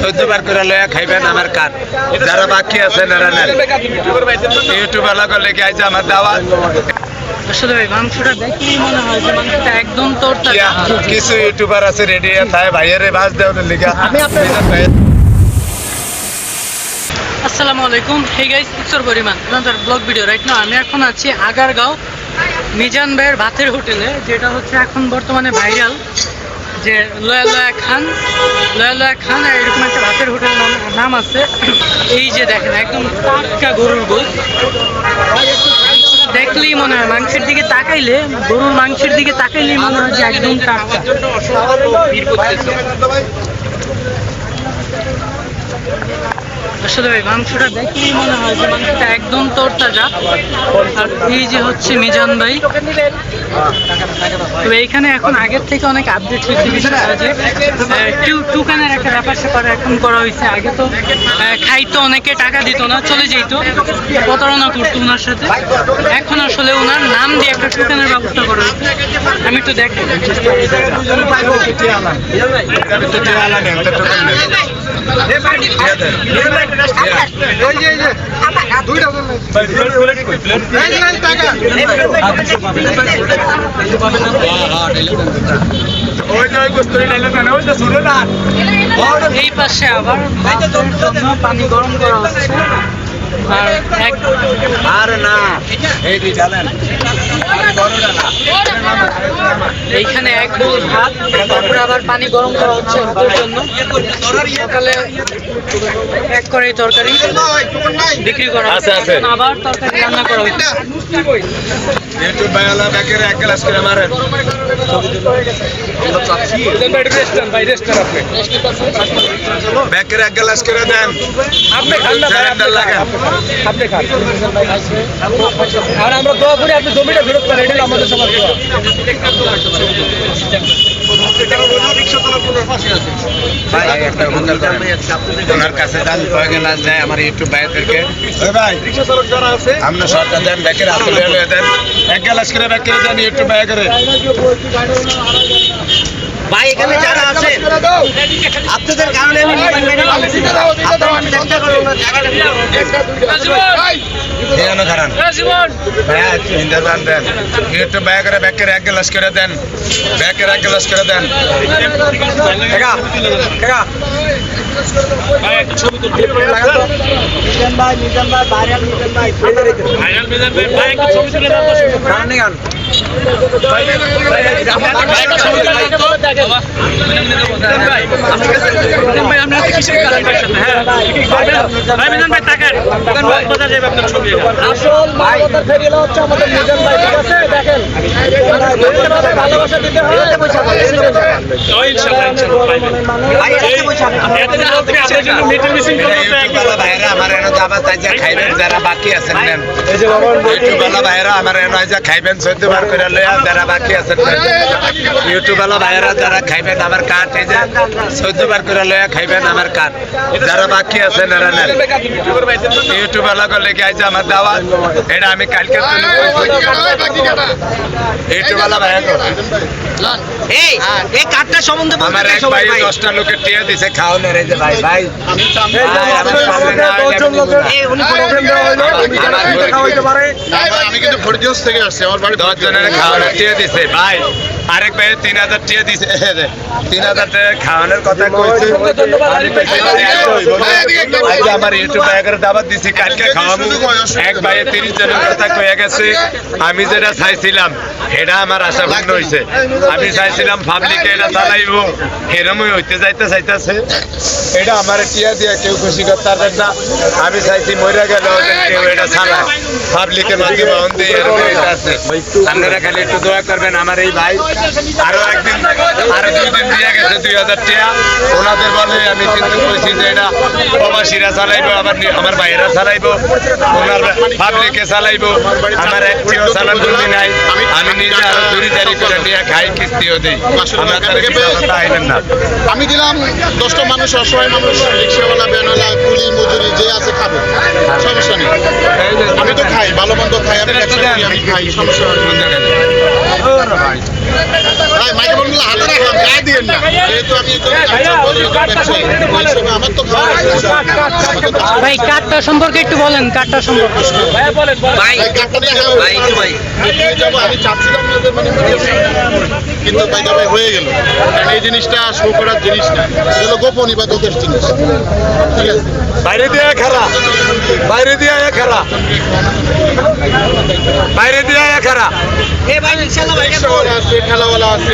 চোদ্দ বার করে লয়া খাইবেন আমার কার যারা বাকি আছে নারা নেন ইউটিউব এলাকা লেগে আইছে আমার দাওয়াত আসলে ভাই মাংসটা দেখলেই মনে হয় যে মাংসটা একদম তরতাজা। কিছু ইউটিউবার আছে রেডি তাই ভাইয়ের বাস দেওয়ার আসসালামু আলাইকুম। হে গাইস উত্তর পরিমাণ আপনাদের ব্লগ ভিডিও রাইট না আমি এখন আছি আগারগাঁও মিজান ভাইয়ের ভাতের হোটেলে যেটা হচ্ছে এখন বর্তমানে ভাইরাল। যে লয়া লয়া খান লয়া লয়া খান আর এরকম একটা ভাতের হোটেল নাম নাম আছে। এই যে দেখেন, একদম টাটকা গরুর গোস দেখলেই মনে হয় মাংসের দিকে তাকাইলে, গরুর মাংসের দিকে তাকাইলেই মনে হয় যে একদম টাটকা। আসলে ভাই মাংসটা দেখলেই মনে হয় যে মাংসটা একদম তরতাজা। আর এই যে হচ্ছে মিজান ভাই। তবে এইখানে এখন আগের থেকে অনেক আপডেট হয়েছে বিষয়টা যে টুকানের একটা ব্যাপার স্যাপার এখন করা হয়েছে। আগে তো খাইতো অনেকে টাকা দিত না চলে যেত। প্রতারণা করতো ওনার সাথে। এখন আসলে ওনার নাম দিয়ে একটা টুকানের ব্যবস্থা করা হয়েছে। আমি একটু দেখি। এই পাশে আবার পানি গরম করা হচ্ছে। আর এক আর না এই দুই জানেন এইখানে এক বোল ভাত তারপরে আবার পানি গরম করা হচ্ছে ভাতের জন্য। সকালে এক করে তরকারি বিক্রি করা আছে, আছে। আবার তরকারি রান্না করা হচ্ছে। ইউটিউব বায়ালা ব্যাকের এক গ্লাস করে মারেন। ব্যাকের এক গ্লাস করে দেন। আপনি খান না ভাই, আপনি খান। আর আমরা দোয়া করি আপনি জমিটা ফেরত করেন এটা আমাদের সবার। ওনার কাছে আমার ইউটিউব ভাইদেরকে। ওই সরকার দেন ব্যাকের আসলে দেন। এক গ্লাস করে ব্যাকের দেন ইউটিউব ভাই করে। ভাই এখানে যারা আছেন আপনাদের কারণে আমি দেন দান দেন ভাই করে ব্যাকের এক গ্লাস করে দেন। ব্যাকের এক গ্লাস করে দেন। কাকা কাকা। মিজান ভাই মিজান ভাই আসল মানবতার ফেরিলা হচ্ছে আমাদের যারা খাইবেন চোদ্দ বার করে লইয়া যারা বাকি আছেন ইউটিউব যারা খাইবেন আমার কাঠ বার করে লইয়া খাইবেন আমার কাঠ। যারা বাকি আছেন এরা নেন। ইউটিউব এলাকা লেগে আইছে আমার দাওয়াত। এটা আমি কালকে ইউটিউব ভাইয়া তো এই এই কার্ডটা সম্বন্ধে আমার এক ভাই ভাই। দশটা লোকের টিয়া দিছে ভাই ভাই। দেওয়া আমি কিন্তু ফরিদগঞ্জ থেকে আসছি আমার বাড়ি দশ জনের খাওয়ানোর টিয়া ভাই। আরেক ভাই তিন হাজার টিয়া দিছে তিন হাজার টাকা খাওয়ানোর কথা কইছে। আজকে আমার ইউটিউব ভাইয়ের দিছি কালকে খাওয়াবো। এক ভাইয়ে তিরিশ জনের কথা কয়ে গেছে আমি যেটা চাইছিলাম এটা আমার আশা পূর্ণ হয়েছে আমি চাইছিলাম পাবলিকে এটা চালাইবো এরমই হইতে যাইতে চাইতেছে। এটা আমার টিয়া দিয়ে কেউ খুশি করতে পারবেন না। আমি চাইছি মরে গেল কেউ এটা চালায় পাবলিকের মাঝে বহন দিয়ে এরকম এটা আছে। আপনারা খালি একটু দোয়া করবেন আমার এই ভাই। আরও একদিন আরও দুই দিন দিয়ে গেছে দুই হাজার টিয়া। ওনাদের বলে আমি কিন্তু বলছি যে এটা প্রবাসীরা চালাইবো আবার আমার ভাইয়েরা চালাইবো ওনার পাবলিকে চালাইবো। আমার একটিও চালান বন্দি নাই আমি নিজে আরও চুরি করে নিয়ে খাই কিস্তিও দিই। আমার তার আইলেন না। আমি দিলাম দশটা মানুষ অসহায় মানুষ রিক্সাওয়ালা ভ্যানওয়ালা কুলি মজুরি যে আছে খাবে। সমস্যা নেই। আমি তো খাই ভালো মন্দ খাই আমি খাই সমস্যা ভাই। মাইক্রোফোনগুলো হাতে রাখাম গায়ে দিয়েন না। যেহেতু আমি তো ব্যবসায়ী ভাই কার্ডটা সম্পর্কে একটু বলেন কার্ডটা সম্পর্কে ভাই আমি চাচ্ছিলাম মানে কিন্তু ভাই ভাই হয়ে গেল কারণ এই জিনিসটা শো করার জিনিস না এগুলো গোপন ইবাদতের জিনিস ঠিক আছে বাইরে দিয়ে খারা বাইরে দিয়ে আয় খারা বাইরে দিয়ে আয় খারা এ ভাই ইনশাআল্লাহ ভাই রিক্সাওয়ালা আছে ঠেলাওয়ালা আছে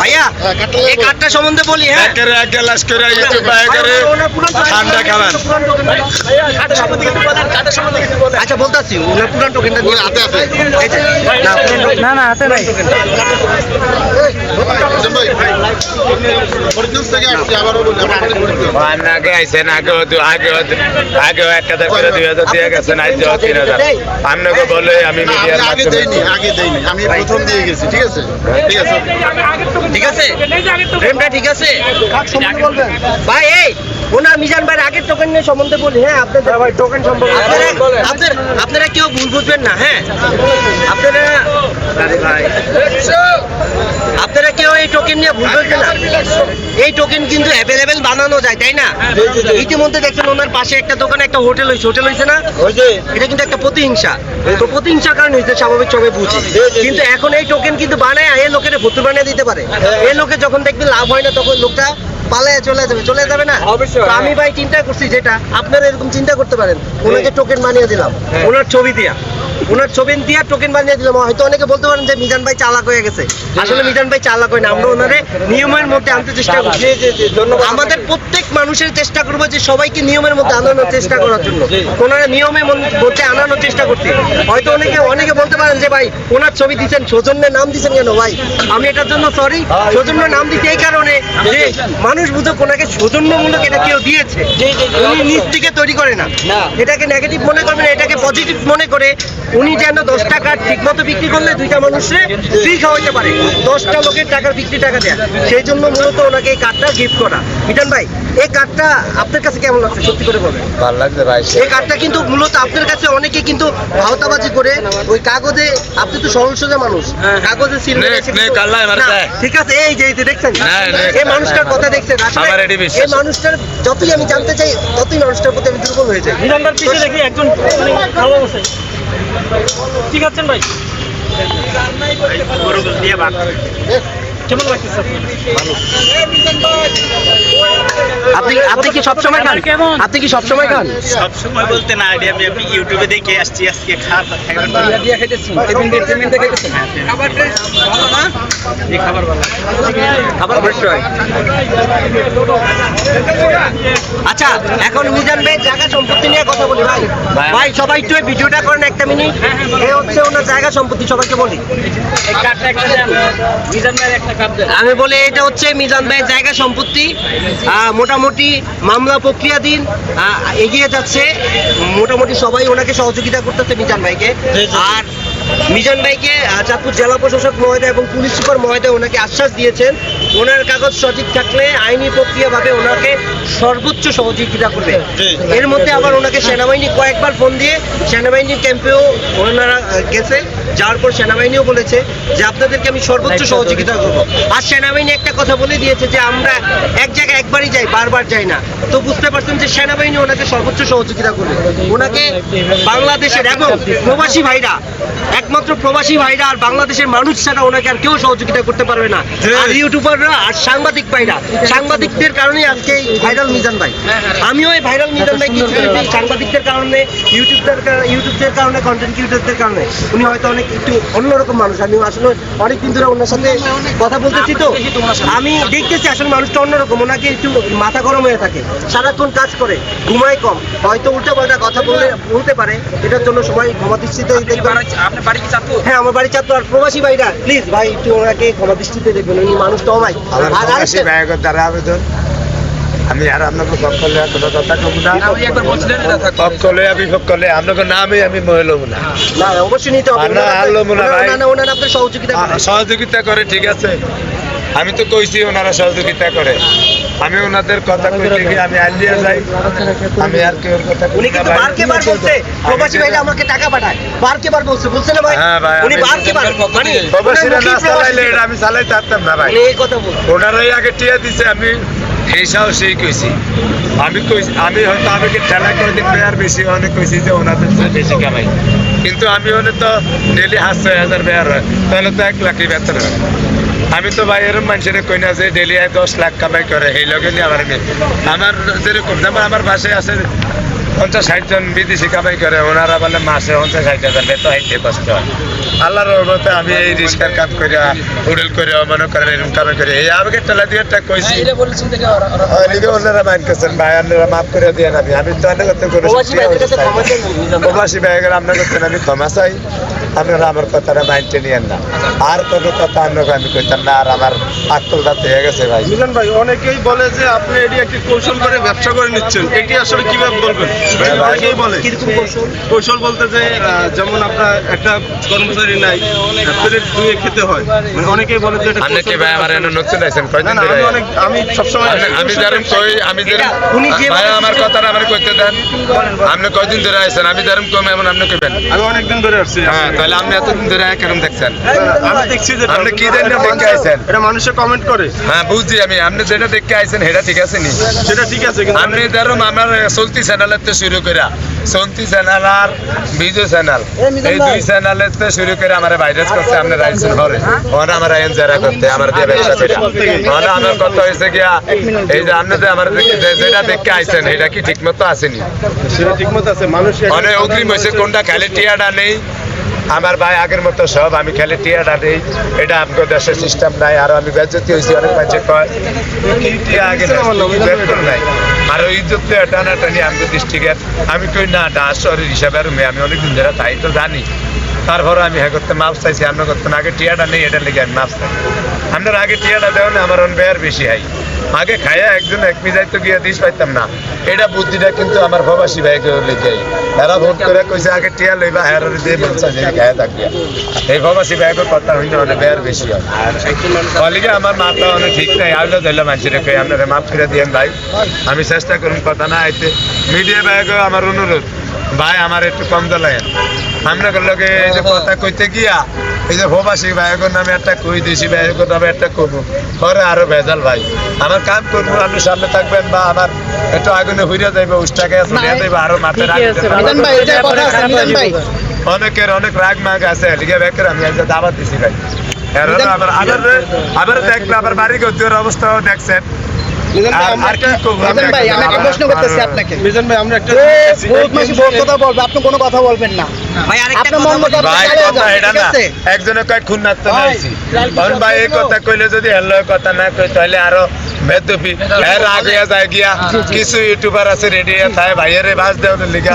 ভাইয়া হ্যাঁ, এই। সম্বন্ধে বলি হ্যাঁ এক গ্লাস করে ঠান্ডা খাবেন আচ্ছা বলতাছি ওনার পুরান টোকেনটা ওর হাতে আছে না, না না হাতে নাই ভাই থেকে আসছি আবারও বলি আমার বাড়ি ফরিদগঞ্জ আগে আইসেন আগে আগে আগে এক হাজার করে দুই হাজার দিয়ে গেছেন আজ তিন হাজার। আপনাকে বলে আমি মিডিয়ার আগে দেইনি আগে দেইনি। আমি প্রথম দিয়ে গেছি ঠিক আছে? ঠিক আছে? ঠিক আছে? ফ্রেমটা ঠিক আছে? ভাই এই ওনার মিজান ভাইয়ের আগের টোকেন নিয়ে সম্বন্ধে বলি হ্যাঁ আপনাদের ভাই টোকেন সম্পর্কে আপনারা আপনারা আপনারা কেউ ভুল বুঝবেন না হ্যাঁ? আপনারা ভাই। আপনারা কেউ এই টোকেন নিয়ে ভুল বুঝবেন না। এই টোকেন কিন্তু অ্যাভেলেবেল বানানো যায় তাই না? ইতিমধ্যে দেখছেন ওনার পাশে একটা দোকানে একটা হোটেল হয়েছে হোটেল হয়েছে না? এটা কিন্তু একটা প্রতিহিংসা। তো প্রতিহিংসার কারণ হয়েছে স্বাভাবিক চোখে বুঝি। কিন্তু এখন এই টোকেন কিন্তু বানায় এ লোকের ভুতুর বানিয়ে দিতে পারে। এ লোকে যখন দেখবে লাভ হয় না তখন লোকটা পালায় চলে যাবে চলে যাবে না? আমি ভাই চিন্তা করছি যেটা আপনারা এরকম চিন্তা করতে পারেন। ওনাকে টোকেন বানিয়ে দিলাম। ওনার ছবি দিয়া। ওনার ছবি দিয়া টোকেন বানিয়ে দিলাম। হয়তো অনেকে বলতে পারেন যে মিজান ভাই চালাক হয়ে গেছে। আসলে মিজান ভাই চালাক হয় না। আমরা ওনারে নিয়মের মধ্যে আনতে চেষ্টা করছি। আমাদের প্রত্যেক মানুষের চেষ্টা করব যে সবাইকে নিয়মের মধ্যে আনানোর চেষ্টা করার জন্য। ওনারা নিয়মের মধ্যে আনানোর চেষ্টা করছি। হয়তো অনেকে অনেকে বলতে পারেন যে ভাই ওনার ছবি দিচ্ছেন সৌজন্যের নাম দিচ্ছেন কেন? ভাই আমি এটার জন্য সরি সৌজন্যের নাম দিচ্ছি এই কারণে যে মানুষ বুঝুক ওনাকে সৌজন্যমূলক এটা কেউ দিয়েছে। উনি নিজ থেকে তৈরি করে না। এটাকে নেগেটিভ মনে করবেন না, এটাকে পজিটিভ মনে করে উনি যেন দশ টাকার ঠিক মতো বিক্রি করলে দুইটা মানুষে ফ্রি খাওয়াইতে পারে। দশটা লোকের টাকার বিক্রি টাকা দেয়। সেই জন্য মূলত ওনাকে এই কার্ডটা গিফট করা। মিটান ভাই এই কার্ডটা আপনার কাছে কেমন লাগছে? সত্যি করে বলেন ভালো লাগছে ভাই এই কার্ডটা কিন্তু মূলত আপনার কাছে অনেকে কিন্তু ভাওতাবাজি করে। ওই কাগজে আপনি তো সরল সোজা মানুষ। কাগজে সিল। ঠিক আছে এই যে এই যে দেখছেন। এই মানুষটার কথা দেখছেন। আসলে আমার এটি বিশ্বাস। এই মানুষটার যতই আমি জানতে চাই ততই মানুষটার প্রতি আমি দুর্বল হয়ে যাই। মিজানদার পিছে দেখি একজন মানে ভালো ঠিক আছেন ভাই? কেমন লাগতেছে আপনি আপনি কি সবসময় খান? আপনি কি সবসময় খান? সব বলতে না আইডিয়া আমি আপনি ইউটিউবে দেখে আসছি আজকে খাবার অবশ্যই। আচ্ছা এখন মিজান ভাই জায়গা সম্পত্তি নিয়ে কথা বলি ভাই। ভাই সবাই একটু এই ভিডিওটা করেন একটা মিনিট। এ হচ্ছে ওনার জায়গা সম্পত্তি সবাইকে বলি। আমি বলি এটা হচ্ছে মিজান ভাইয়ের জায়গা সম্পত্তি। মোটামুটি মামলা প্রক্রিয়াধীন। দিন এগিয়ে যাচ্ছে। মোটামুটি সবাই ওনাকে সহযোগিতা করতেছে মিজান ভাইকে। আর মিজান ভাইকে চাঁদপুর জেলা প্রশাসক মহোদয় এবং পুলিশ সুপার মহোদয় ওনাকে আশ্বাস দিয়েছেন ওনার কাগজ সঠিক থাকলে আইনি প্রক্রিয়াভাবে ওনাকে সর্বোচ্চ সহযোগিতা করবে। এর মধ্যে আবার ওনাকে সেনাবাহিনী কয়েকবার ফোন দিয়ে সেনাবাহিনীর ক্যাম্পেও ওনারা গেছে যাওয়ার পর সেনাবাহিনীও বলেছে যে আপনাদেরকে আমি সর্বোচ্চ সহযোগিতা করব। আর সেনাবাহিনী একটা কথা বলে দিয়েছে যে আমরা এক জায়গায় একবারই যাই বারবার যাই না। তো বুঝতে পারছেন যে সেনাবাহিনী ওনাকে সর্বোচ্চ সহযোগিতা করবে। ওনাকে বাংলাদেশের এবং প্রবাসী ভাইরা একমাত্র প্রবাসী ভাইরা আর বাংলাদেশের মানুষ ছাড়া ওনাকে আর কেউ সহযোগিতা করতে পারবে না। আর ইউটিউবাররা আর সাংবাদিক ভাইরা। সাংবাদিকদের কারণেই আজকে এই ভাইরাল মিজান ভাই। আমিও এই ভাইরাল মিজান ভাই কিছু সাংবাদিকদের কারণে ইউটিউবদের ইউটিউবদের কারণে কন্টেন্ট ক্রিয়েটরদের কারণে। উনি হয়তো অনেক একটু অন্যরকম মানুষ। আমি আসলে অনেকদিন ধরে ওনার সাথে কথা বলতেছি তো। আমি দেখতেছি আসলে মানুষটা অন্যরকম। ওনাকে একটু মাথা গরম হয়ে থাকে। সারাক্ষণ কাজ করে ঘুমায় কম। হয়তো উল্টো পাল্টা কথা বলে বলতে পারে। এটার জন্য সবাই ক্ষমা দৃষ্টিতে দেখবেন। হ্যাঁ আমার বাড়ি চাঁদপুর আর প্রবাসী ভাইরা প্লিজ ভাই একটু ওনাকে ক্ষমা দৃষ্টিতে দেখবেন উনি অমাই আর প্রবাসী আরেকটা- ভাইয়ের দ্বারা আবেদন। আমি আর আপনাকে পক্ষ হলে কোনো কথা কব না। আমি পক্ষ হলে আপনাকে নামে আমি মহিলা না। না অবশ্যই নিতে হবে। না না, না ওনার আপনার সহযোগিতা সহযোগিতা করে ঠিক আছে। আমি তো কইছি ওনারা সহযোগিতা করে। আমি ওনাদের কথা কইতে গিয়ে আমি আলিয়া যাই। আমি আর কেউ কথা কই উনি কিন্তু। বারকে বার বলছে প্রবাসী ভাইরা আমাকে টাকা পাঠায়। বারকে বার বলছে বলছে না ভাই? হ্যাঁ ভাই, উনি আমি- বারকে বার মানে প্রবাসীরা না চালাইলে এটা আমি চালাই পারতাম না ভাই। এই কথা বলছে। ওনারাই আগে টিয়া দিছে আমি এই সাহসেই কইছি। আমি কইছি আমি হয়তো আমি কি ঠেলা করে দিন বেয়ার বেশি অনেক কইছি যে ওনাদের চেয়ে বেশি কামাই। কিন্তু আমি হলে তো ডেলি হাত ছয় হাজার বেয়ার হয় তাহলে তো এক লাখই বেতন হয়। আমি তো ভাই এরম মানুষের কই না যে ডেলি দশ লাখ কামাই করে এই লগে নিয়ে আমার নেই। আমার যেরকম যেমন আমার বাসায় আছে পঞ্চাশ ষাট জন বিদেশি কামাই করে ওনারা বলে মাসে পঞ্চাশ ষাট হাজার বেতন হাইতে কষ্ট হয়। আল্লাহর রহমতে আমি এই রিস্কার কাম করিয়া হোটেল করে মনে করেন এরকম কামাই করে। এই আমাকে টেলা দিয়ে একটা কইছি। এদিকে ওনারা মাইন্ড করছেন। ভাই আপনারা মাফ করে দিয়ে আমি। আমি তো অনেক করতে করে ভাই। প্রবাসী ভাইয়ের আপনার করতেন আমি ক্ষমা চাই। আপনারা আমার কথাটা মাইন্ডে নিয়েন না। আর কোনো কথা আপনাকে আমি কইতাম না আর আমার আক্কল দাঁত হয়ে গেছে ভাই। মিলন ভাই অনেকেই বলে যে আপনি এটি একটি কৌশল করে ব্যবসা করে নিচ্ছেন। এটি আসলে কীভাবে বলবেন? ভাই। অনেকেই বলে কৌশল? বলতে যে যেমন আপনার একটা কর্মচারী নাই প্লেট ধুয়ে খেতে হয়। মানে অনেকেই বলে যে এটা আপনি কি কৌশল ভাই আমার এনে নতুন আছেন কয়দিন ধরে? আমি অনেক আমি সবসময় আমি- আমি যেরকম কই আমি যে ভাই আমার কথাটা আমার কইতে দেন। আপনি কয়দিন ধরে আছেন? আমি যেরকম কম এমন আপনি কইবেন। আমি অনেকদিন ধরে আসছি। হ্যাঁ তাহলে আপনি এতদিন ধরে কেরম দেখছেন? আমি দেখছি যে আপনি কি জানেন আইছেন? এটা মানুষে কমেন্ট করে। হ্যাঁ বুঝছি আমি। আপনি যেটা দেখে আইছেন সেটা ঠিক আছে নি? সেটা ঠিক আছে কিন্তু আপনি ধরুন আমার চলতি চ্যানেলের তো শুরু করে চলতি চ্যানেল আর বিজু চ্যানেল এই দুই চ্যানেলের তো শুরু করে আমার ভাইরাস করতে আপনি রাইছেন ঘরে। ওরা আমার আইন যারা করতে আমার দিয়ে ব্যবসা করে ওরা আমার কথা হয়েছে গিয়া এই যে আপনি যে আমার যেটা দেখে আইছেন এটা কি ঠিক মতো আসেনি সেটা ঠিক মতো আছে মানুষ অনেক অগ্রিম হয়েছে কোনটা খালি টিয়াটা নেই। আমার ভাই আগের মতো সব আমি খেলে টিয়াটা নেই এটা আমাকে দেশের সিস্টেম নাই আর আমি বেজতি হয়েছি অনেক মানুষে নাই, আর ওই তো টানা টানি আমাদের ডিস্ট্রিক্টের আমি কই না ডাস শহরের হিসাবে আর আমি অনেকদিন ধরে তাই তো জানি। তারপর আমি হ্যাঁ করতে মাপ চাইছি আপনার করতে আগে টিয়াটা নেই এটা লেগে আমি মাপ চাই। আপনার আগে টিয়াটা দেওয়া না আমার অনবেয়ার বেশি হয় আগে খাইয়া একজন এক মিজাই তো গিয়ে দিস পাইতাম না। এটা বুদ্ধিটা কিন্তু আমার প্রবাসী ভাইকে লেগে এরা ভোট করে কইছে, আগে টিয়া লইবা হ্যাঁ দিয়ে মনসা যে খাইয়া থাকবে এই প্রবাসী ভাইকে কথা হইলে অনেক বেয়ার বেশি হয়। কলিগে আমার মাথা অনেক ঠিক নাই, আইলো ধরলে মানুষের কই, আপনারা মাফ করে দিয়েন ভাই, আমি চেষ্টা করুন কথা না আইতে। মিডিয়া ভাইকে আমার অনুরোধ, ভাই, আমার একটু কম দলায়েন আপনাদের লগে এই যে কথা কইতে গিয়া এই যে প্রবাসী ভাইয়ের নামে একটা কই দেশি ভাইয়ের নামে একটা করব পরে আরও ভেজাল ভাই। আমার কাম করব আপনি সামনে থাকবেন বা আমার একটু আগুনে হইয়া যাইবে উষ্টাকে ছড়িয়ে দেবে আরও মাথায় ভাই। অনেকের অনেক রাগ মাগ আছে লিগে বেকের আমি আজ দাবাত দিছি ভাই। আবার আবার আবার দেখলে আবার বাড়ি গতির অবস্থাও দেখছেন। মিজান ভাই আর- আমরা আর কি একটা করব? মিজান ভাই আমি একটা প্রশ্ন করতেছি আপনাকে। মিজান ভাই আমরা একটা যে বহুত মাসি বহুত কথা বলবে আপনি কোনো কথা বলবেন না। ভাই আরেকটা আপনার কথা মন মতো বলি। ভাই চালিয়ে কথা যান, এটা ঠিক না আছে? একজনে কয় খুন নাচতে নাইছি। ভাই এই কথা কইলে যদি কথা না কই তাহলে আরও এর আগে যায় গিয়া। কিছু ইউটিউবার আছে রেডি থাকে ভাইয়ের বাস দেওয়ার লিগা।